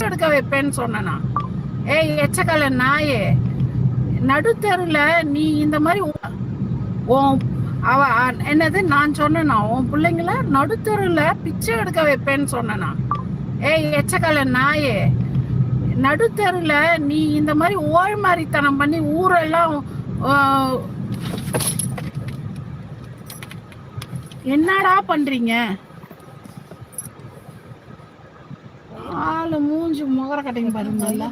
எடுக்க வைப்பேன்னு சொன்னேனா. ஏய் எச்சக்கால நாயே நடுத்தருல நீ இந்த மாதிரி உன் அவ அ- என்னது நான் சொன்னேனா உன் பிள்ளைங்கள நடுத்தருல பிச்சை எடுக்க வைப்பேன்னு சொன்னனா. ஏய் எச்சக்கால நாயே நடுத்தருல நீ இந்த மாதிரி ஓழ்மாரித்தனம் பண்ணி ஊரெல்லாம் என்னடா பண்றீங்க? ஆளு மூஞ்சி முகர கட்டிங் பாருங்க நல்லா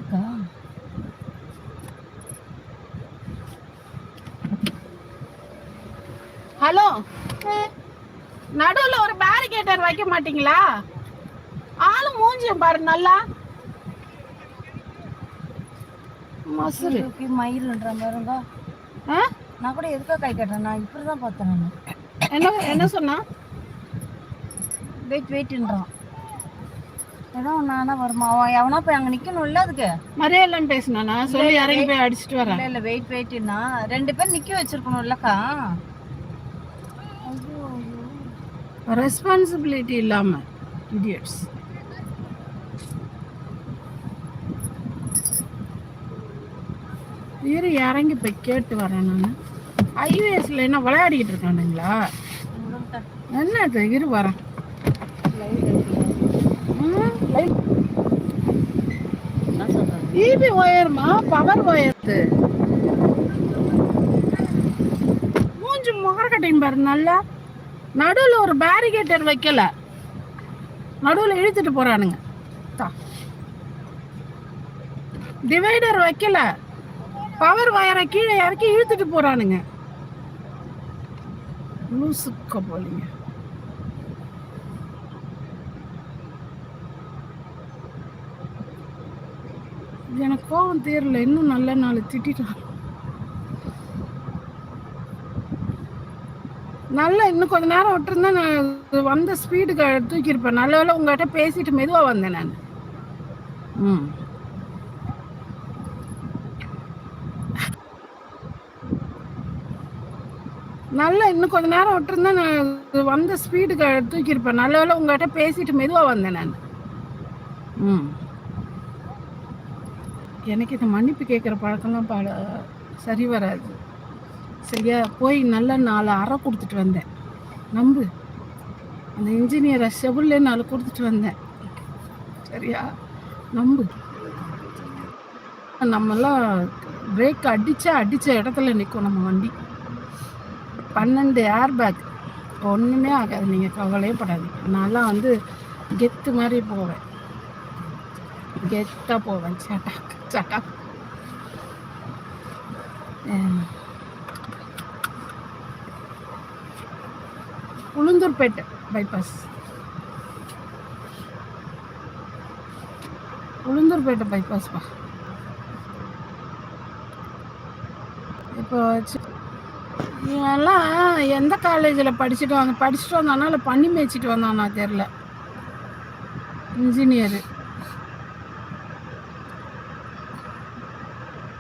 ஹலோ? நடுவுல ஒரு பேரிகேட்டர் வைக்க மாட்டீங்களா? ஆளு மூஞ்சி பாரு நல்லா. மசுரு மயில்ன்ற மாதிரிங்க? நான் கூட எதுக்காக கை கட்டுறேன்? நான் இப்படி தான் பார்த்தேன் என்ன என்ன சொன்னா? வெயிட் வெயிட்ன்றான் ஏதோ நானா வருமா அவன் எவனா போய் அங்கே நிற்கணும்ல அதுக்கு மரியாதைன்னு பேசினானா சொல்லி இறங்கி போய் அடிச்சிட்டு வரேன் இல்லை வெயிட் வெயிட்னா ரெண்டு பேர் நிற்க வச்சிருக்கணும்லக்கா ரெஸ்பான்சிபிலிட்டி இல்லாம இடியட்ஸ் இரு இறங்கி போய் கேட்டு வரேன் நான் ஐஏஎஸ்ல என்ன விளையாடிக்கிட்டு இருக்கானுங்களா என்னது இரு வரேன் என்ன ஈபி ஒயர்மா? பவர் ஒயர்து. மூஞ்சி முகர கட்டிங் பாரு நல்லா. நடுவில் ஒரு பேரிகேட்டர் வைக்கல. நடுவில் இழுத்துட்டு போறானுங்க. டிவைடர் வைக்கல. பவர் வயரை கீழே இறக்கி இழுத்துட்டு போறானுங்க. லூசுக்க போலீங்க. எனக்கு கோபம் தீரல இன்னும் நல்ல நாள் திட்டான் நல்லா இன்னும் கொஞ்ச நேரம் விட்டுருந்தா நான் வந்த ஸ்பீடுக்கு தூக்கியிருப்பேன். நல்ல வேலை உங்கள்கிட்ட பேசிட்டு மெதுவாக வந்தேன் நான். ம். நல்லா இன்னும் கொஞ்ச நேரம் விட்டுருந்தா நான் வந்த ஸ்பீடுக்கு தூக்கியிருப்பேன். நல்ல வேலை உங்கள்கிட்ட பேசிட்டு மெதுவாக வந்தேன் நான். ம். எனக்கு இந்த மன்னிப்பு கேட்குற பழக்கம்லாம் பல சரி வராது. சரியா? போய் நல்ல நாலு அறை கொடுத்துட்டு வந்தேன். நம்பு. அந்த இன்ஜினியரை செவிலே நாலு கொடுத்துட்டு வந்தேன். சரியா? நம்பு. நம்மெல்லாம் பிரேக் அடித்தா அடித்த இடத்துல நிற்கும் நம்ம வண்டி. பன்னெண்டு ஏர் பேக் ஒன்றுமே ஆகாது. நீங்கள் கவலையே படாது நான்லாம் வந்து கெத்து மாதிரி போவேன். கெத்தாக போவேன். சட்டாக் சட்டாக். உளுந்தூர்பேட்டை பைபாஸ் உளுந்தூர்பேட்டை பைபாஸ்ப்பா இப்போ இவெல்லாம் எந்த காலேஜில் படிச்சுட்டு வாங்க படிச்சுட்டு வந்தானா? இல்லை பண்ணி மேய்ச்சிட்டு வந்தானா? தெரில. இன்ஜினியரு